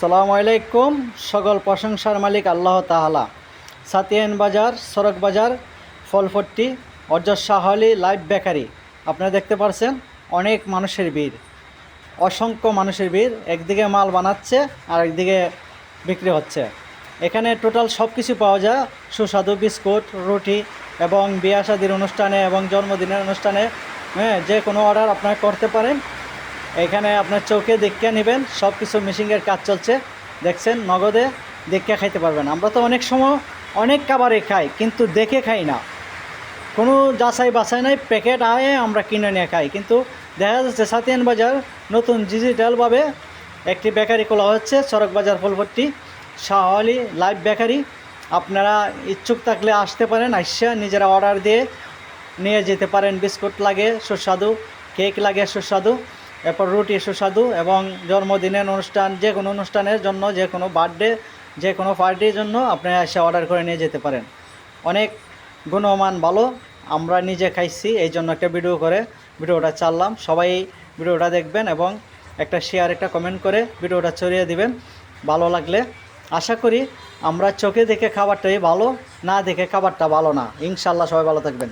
সালামু আলাইকুম, সকল প্রশংসার মালিক আল্লাহ তাহালা সাতিয়ান বাজার, সড়ক বাজার, ফলফট্টি, অজস্র হলি লাইভ বেকারি। আপনারা দেখতে পারছেন, অনেক মানুষের ভিড়। অসংখ্য মানুষের ভিড়, একদিকে মাল বানাচ্ছে আর একদিকে বিক্রি হচ্ছে। এখানে টোটাল সব কিছু পাওয়া যায়, সুস্বাদু বিস্কুট, রুটি এবং বিয়া শাদির অনুষ্ঠানে এবং জন্মদিনের অনুষ্ঠানে হ্যাঁ যে কোনো অর্ডার আপনারা করতে পারেন। এখানে আপনার চোখে দেখে নেবেন সব কিছু মেশিনের কাজ চলছে। দেখছেন, নগদে দেখে খাইতে পারবেন। আমরা তো অনেক সময় অনেক খাবারই খাই, কিন্তু দেখে খাই না। কোনো যাচাই বাছাই নাই, প্যাকেট আয়ে আমরা কিনে নিয়ে খাই। কিন্তু দেখা যাচ্ছে সাতিয়ান বাজার নতুন ডিজিটালভাবে একটি বেকারি খোলা হচ্ছে, সড়ক বাজার ফুলভর্তি শাহলি লাইভ বেকারি। আপনারা ইচ্ছুক থাকলে আসতে পারেন আসা নিজেরা অর্ডার দিয়ে নিয়ে যেতে পারেন। বিস্কুট লাগে, সুস্বাদু কেক লাগে, সুস্বাদু। এরপর রুটি সুস্বাদু এবং জন্মদিনের অনুষ্ঠান, যে কোনো অনুষ্ঠানের জন্য, যে কোনো বার্থডে যে কোনো পার্টির জন্য আপনি এসে অর্ডার করে নিয়ে যেতে পারেন। অনেক গুণমান ভালো, আমরা নিজে খাইছি এই জন্য একটা ভিডিও করে ভিডিওটা চাললাম। সবাই ভিডিওটা দেখবেন এবং একটা শেয়ার একটা কমেন্ট করে ভিডিওটা ছড়িয়ে দিবেন। ভালো লাগলে আশা করি আমরা চোখে দেখে খাবারটাই ভালো, না দেখে খাবারটা ভালো না। ইনশাল্লাহ সবাই ভালো থাকবেন।